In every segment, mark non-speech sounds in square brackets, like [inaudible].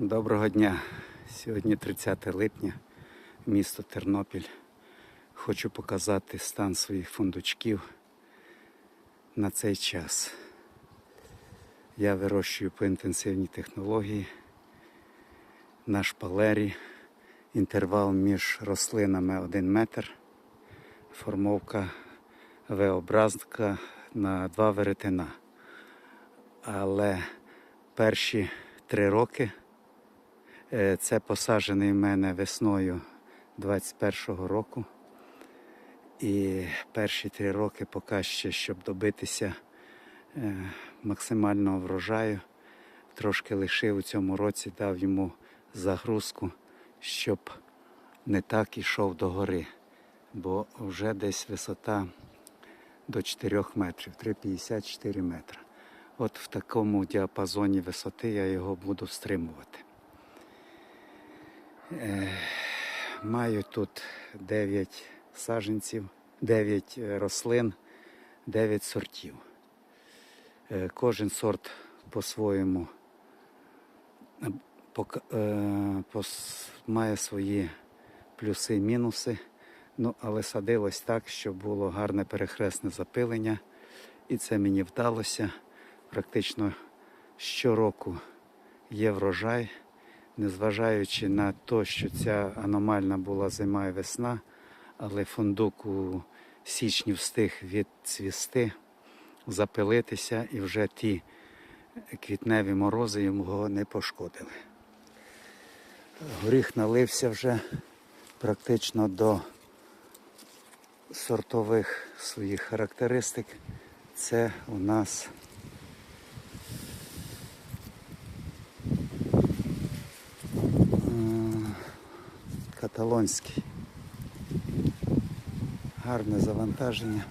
Доброго дня. Сьогодні 30 липня, місто Тернопіль. Хочу показати стан своїх фундучків на цей час. Я вирощую по інтенсивній технології на шпалері. Інтервал між рослинами 1 метр. Формовка V-образка на два веретена. Але перші три роки Це посаджений в мене весною 21-го року. І перші три роки поки ще, щоб добитися е, максимального врожаю, трошки лишив у цьому році, дав йому загрузку, щоб не так ішов до гори. Бо вже десь висота до 4 метрів, 3,54 метра. От в такому діапазоні висоти я його буду стримувати. Е, Маю тут 9 саджанців, 9 рослин, 9 сортів. Е, Кожен сорт по-своєму е, е, має свої плюси і мінуси. Ну, але садилось так, щоб було гарне перехресне запилення. І це мені вдалося. Практично щороку є врожай незважаючи на те, що ця аномальна була зима і весна, але фундук у січні встиг відцвісти, запилитися, і вже ті квітневі морози його не пошкодили. Горіх налився вже практично до сортових своїх характеристик. Це у нас каталонський. Гарне завантаження.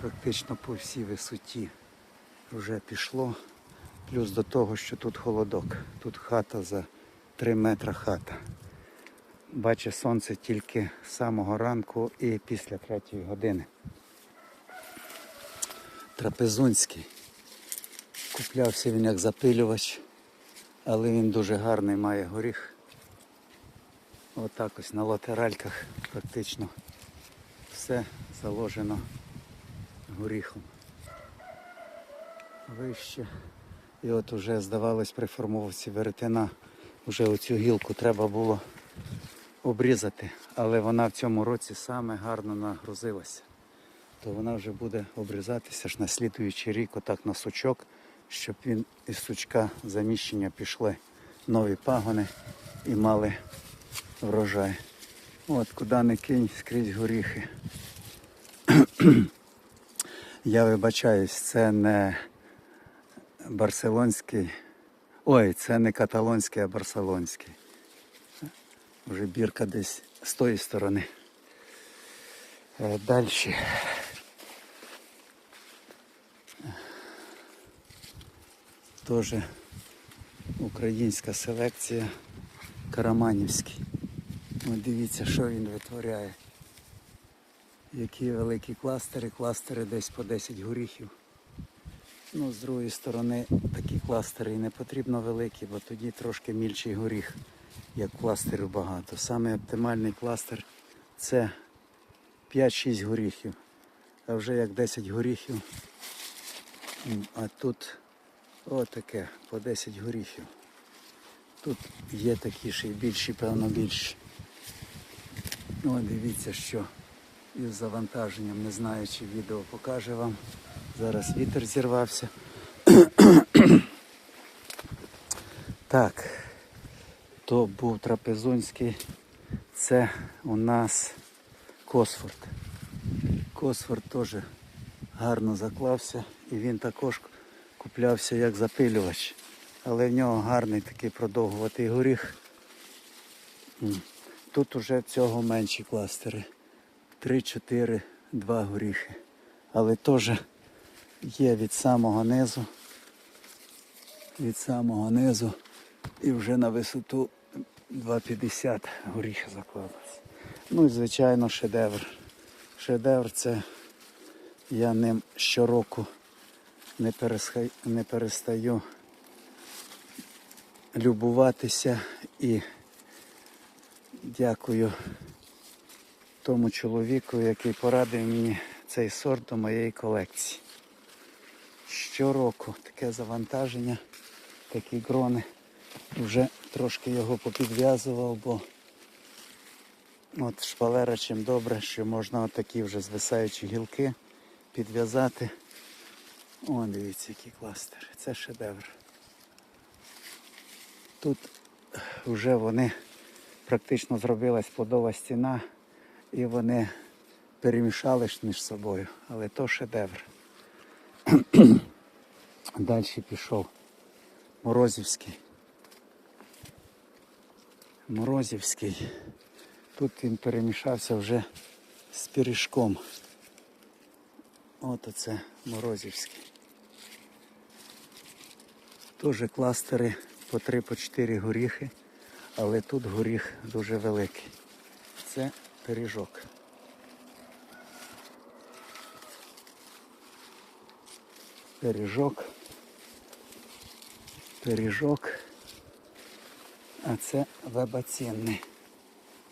Практично по всій висоті вже пішло. Плюс до того, що тут холодок. Тут хата за 3 метри хата. Бачить сонце тільки з самого ранку і після третьої години. Трапезунський. Куплявся він як запилювач, але він дуже гарний має горіх. Отак ось на латеральках практично все заложено горіхом. Вище. І от уже здавалось при формовці веретена, вже оцю гілку треба було обрізати, але вона в цьому році саме гарно нагрузилася. То вона вже буде обрізатися ж на слідуючий рік, отак на сучок, щоб він із сучка заміщення пішли нові пагони і мали врожай. От куди не кинь скрізь горіхи. [clears throat] Я вибачаюсь, це не барселонський. Ой, це не каталонський, а барселонський. Вже бірка десь з тої сторони. Далі. Теж українська селекція Караманівський. От дивіться, що він витворяє. Які великі кластери, кластери десь по 10 горіхів. Ну, з другої сторони, такі кластери і не потрібно великі, бо тоді трошки мільчий горіх, як кластерів багато. Саме оптимальний кластер це 5-6 горіхів. А вже як 10 горіхів. А тут отаке, по 10 горіхів. Тут є такі ще й більші, певно, більші. О, дивіться, що із завантаженням, не знаю, чи відео покаже вам. Зараз вітер зірвався. [clears throat] так, то був трапезунський. Це у нас Косфорд. Косфорд теж гарно заклався і він також куплявся як запилювач. Але в нього гарний такий продовгуватий горіх. Тут уже цього менші кластери. 3, 4, 2 горіхи. Але теж є від самого низу. Від самого низу і вже на висоту 2,50 горіхи закладуться. Ну і звичайно шедевр. Шедевр це я ним щороку не перестаю любуватися і дякую тому чоловіку, який порадив мені цей сорт до моєї колекції. Щороку таке завантаження, такі грони. Вже трошки його попідв'язував, бо от шпалера чим добре, що можна отакі вже звисаючі гілки підв'язати. О, дивіться, які кластери. Це шедевр. Тут вже вони практично зробилась плодова стіна і вони перемішались між собою. Але то шедевр. [clears throat] Далі пішов Морозівський. Морозівський. Тут він перемішався вже з пиріжком. От оце Морозівський. Теж кластери по 3-4 горіхи, але тут горіх дуже великий. Це пиріжок. Пиріжок. Пиріжок. А це вебацінний.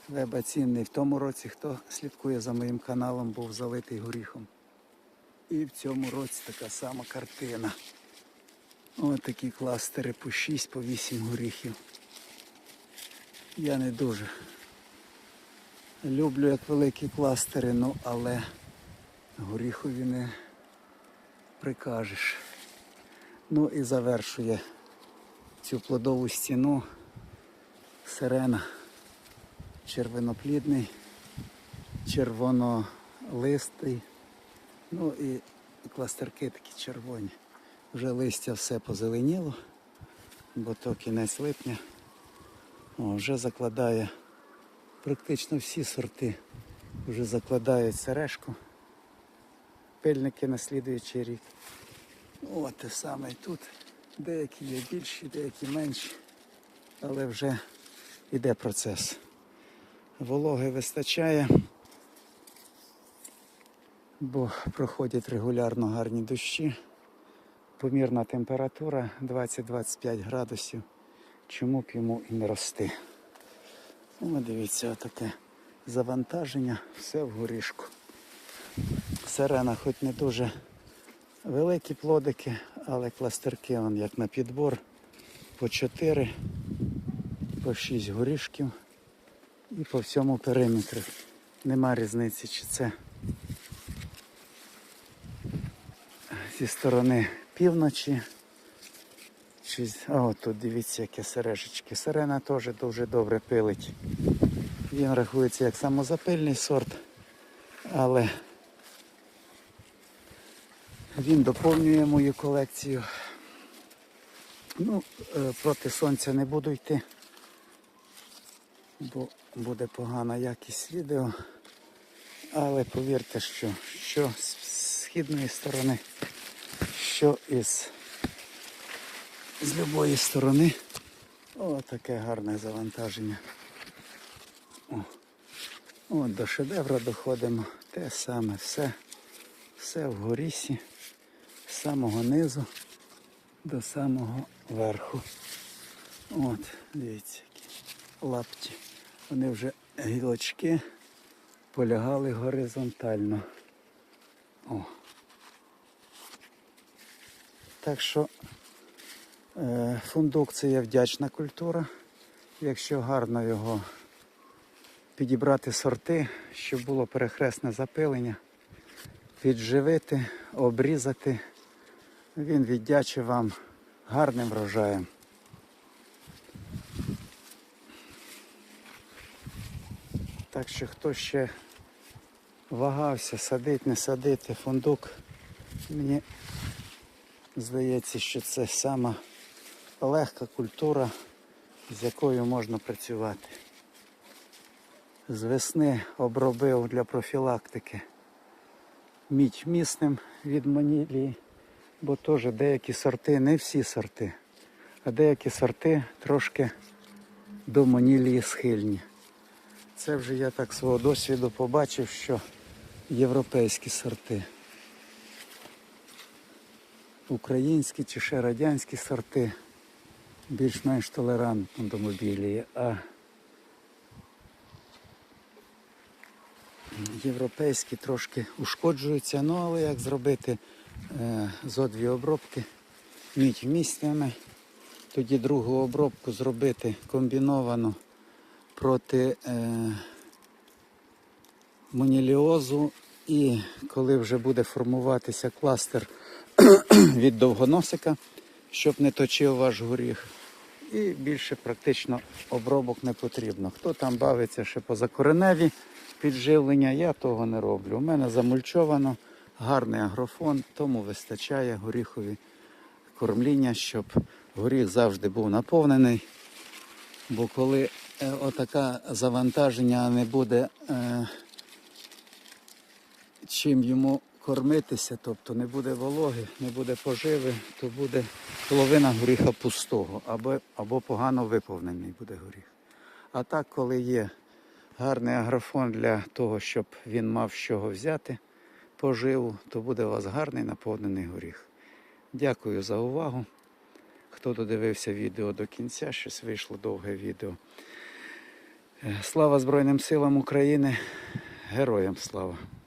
Вебацінний. В тому році, хто слідкує за моїм каналом, був залитий горіхом. І в цьому році така сама картина. Ось такі кластери по 6, по 8 горіхів. Я не дуже люблю як великі кластери, ну але горіхові не прикажеш. Ну і завершує цю плодову стіну сирена. Червоноплідний, червонолистий. Ну і кластерки такі червоні. Вже листя все позеленіло, бо то кінець липня. О, вже закладає практично всі сорти. Вже закладають сережку. Пильники на слідуючий рік. От те саме і тут. Деякі є більші, деякі менші, але вже йде процес. Вологи вистачає, бо проходять регулярно гарні дощі. Помірна температура 20-25 градусів. Чому б йому і не рости? О, дивіться, отаке завантаження, все в горішку. Сирена хоч не дуже великі плодики, але кластерки вон, як на підбор по 4, по 6 горішків і по всьому периметру. Нема різниці, чи це зі сторони півночі. А от тут дивіться, які сережечки. Сирена теж дуже добре пилить. Він рахується як самозапильний сорт, але він доповнює мою колекцію. Ну, е, проти сонця не буду йти, бо буде погана якість відео. Але повірте, що, що з східної сторони, що із з любої сторони. О, таке гарне завантаження. О, О, до шедевра доходимо. Те саме, все, все в горісі, з самого низу до самого верху. От, дивіться, які лапті. Вони вже гілочки полягали горизонтально. Так що Е, Фундук це є вдячна культура. Якщо гарно його підібрати сорти, щоб було перехресне запилення, підживити, обрізати, він віддячить вам гарним врожаєм. Так що хто ще вагався, садить, не садити фундук, мені здається, що це сама легка культура, з якою можна працювати. З весни обробив для профілактики мідь місним від манілії, бо теж деякі сорти, не всі сорти, а деякі сорти трошки до манілії схильні. Це вже я так свого досвіду побачив, що європейські сорти. Українські чи ще радянські сорти більш-менш толерантно до мобілії, а європейські трошки ушкоджуються. Ну але як зробити е, зо дві обробки, мідь вміснями, тоді другу обробку зробити комбіновану проти е, моніліозу і коли вже буде формуватися кластер [clears throat] від довгоносика, щоб не точив ваш горіх. І більше практично обробок не потрібно. Хто там бавиться ще позакореневі підживлення, я того не роблю. У мене замульчовано, гарний агрофон, тому вистачає горіхові кормління, щоб горіх завжди був наповнений. Бо коли е, отаке завантаження не буде е, чим йому кормитися, тобто не буде вологи, не буде поживи, то буде половина горіха пустого або, або погано виповнений буде горіх. А так, коли є гарний агрофон для того, щоб він мав з чого взяти поживу, то буде у вас гарний наповнений горіх. Дякую за увагу. Хто додивився відео до кінця, щось вийшло довге відео. Е, Слава Збройним силам України, героям слава!